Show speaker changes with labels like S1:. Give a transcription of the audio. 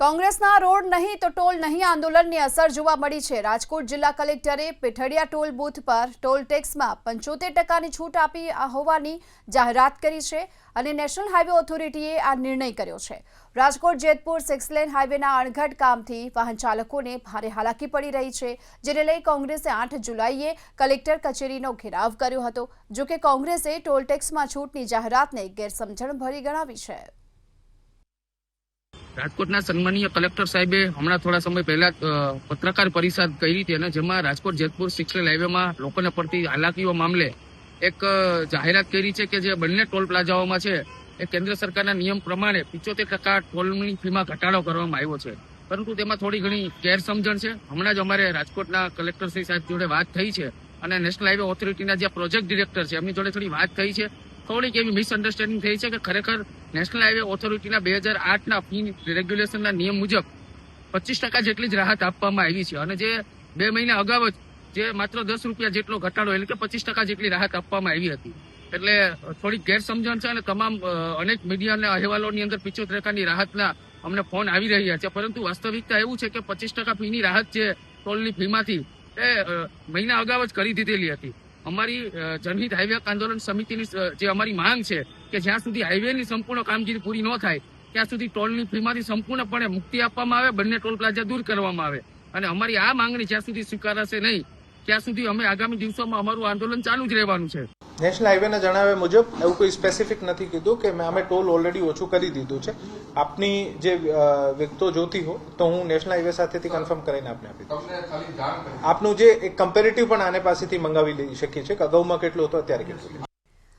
S1: કોંગ્રેસના રોડ નહીં તો ટોલ નહીં આંદોલનની અસર જોવા મળી છે. રાજકોટ જિલ્લા કલેક્ટરે પીઠડિયા ટોલ બૂથ પર ટોલ ટેક્સમાં પંચોતેર ટકાની છૂટ આપી હોવાની જાહેરાત કરી છે અને નેશનલ હાઈવે ઓથોરિટીએ આ નિર્ણય કર્યો છે. રાજકોટ, જેતપુર સિક્સ લેન હાઈવેના અણઘટ કામથી વાહન ચાલકોને ભારે હાલાકી પડી રહી છે, જેને લઈ કોંગ્રેસે આઠ જુલાઈએ કલેક્ટર કચેરીનો ઘેરાવ કર્યો હતો જો કે કોંગ્રેસે ટોલ ટેક્સમાં છૂટની જાહેરાતને ગેરસમજણ ભરી ગણાવી છે.
S2: રાજકોટના સન્માનીય કલેક્ટર સાહેબે હમણાં થોડા સમય પહેલા પત્રકાર પરિષદ કરી હતી અને જેમાં રાજકોટ જેતપુર સિક્સ હાઈવેમાં લોકોને પડતી હાલાકીઓ મામલે એક જાહેરાત કરી છે કે જે બંને ટોલ પ્લાઝાઓમાં છે, એ કેન્દ્ર સરકારના નિયમ પ્રમાણે પિચોતેર ટકા ટોલની ફીમાં ઘટાડો કરવામાં આવ્યો છે. પરંતુ તેમાં થોડી ઘણી ગેરસમજણ છે. હમણાં જ અમારે રાજકોટના કલેક્ટર સાહેબ જોડે વાત થઈ છે અને નેશનલ હાઈવે ઓથોરિટીના જે પ્રોજેક્ટ ડિરેક્ટર છે, એમની જોડે થોડી વાત થઈ છે. થોડીક એવી મિસઅન્ડરસ્ટેન્ડિંગ થઈ છે કે ખરેખર નેશનલ હાઈવે ઓથોરિટીના બે હજાર આઠના ફી રેગ્યુલેશનના નિયમ મુજબ પચીસ ટકા જેટલી જ રાહત આપવામાં આવી છે. અને જે બે મહિના અગાઉ જ જે માત્ર દસ રૂપિયા જેટલો ઘટાડો, એટલે કે પચીસ ટકા જેટલી રાહત આપવામાં આવી હતી. એટલે થોડીક ગેરસમજણ છે અને તમામ અનેક મીડિયાના અહેવાલોની અંદર પિચોતેર ટકાની રાહતના અમને ફોન આવી રહ્યા છે. પરંતુ વાસ્તવિકતા એવું છે કે પચીસ ટકા ફીની રાહત છે ટોલની ફીમાંથી એ મહિના અગાઉ જ કરી દીધેલી હતી. અમારી જનહિત હાઈવે આંદોલન સમિતિની જે અમારી માંગ છે કે જ્યાં સુધી હાઈવેની સંપૂર્ણ કામગીરી પૂરી ન થાય, ત્યાં સુધી ટોલની ફીમાંથી સંપૂર્ણપણે મુક્તિ આપવામાં આવે, બંને ટોલ પ્લાઝા દૂર કરવામાં આવે. અને અમારી આ માંગણી જ્યાં સુધી સ્વીકારાશે નહીં ત્યાં સુધી અમે આગામી દિવસોમાં અમારું આંદોલન ચાલુ જ રહેવાનું છે.
S3: નેશનલ હાઈવેના જણાવ્યા મુજબ એવું કોઈ સ્પેસિફિક નથી કીધું કે મેં અમે ટોલ ઓલરેડી ઓછું કરી દીધું છે. આપની જે વિગતો જોતી હો તો હું નેશનલ હાઈવે સાથેથી કન્ફર્મ કરીને આપને આપી દઉં.
S4: તમને ખાલી જાણ કરી.
S3: આપનું જે એક કમ્પેરેટિવ પણ આને પાસેથી મંગાવી લઈ શકીએ છીએ કે અગાઉમાં કેટલું હતું અત્યારે કેટલું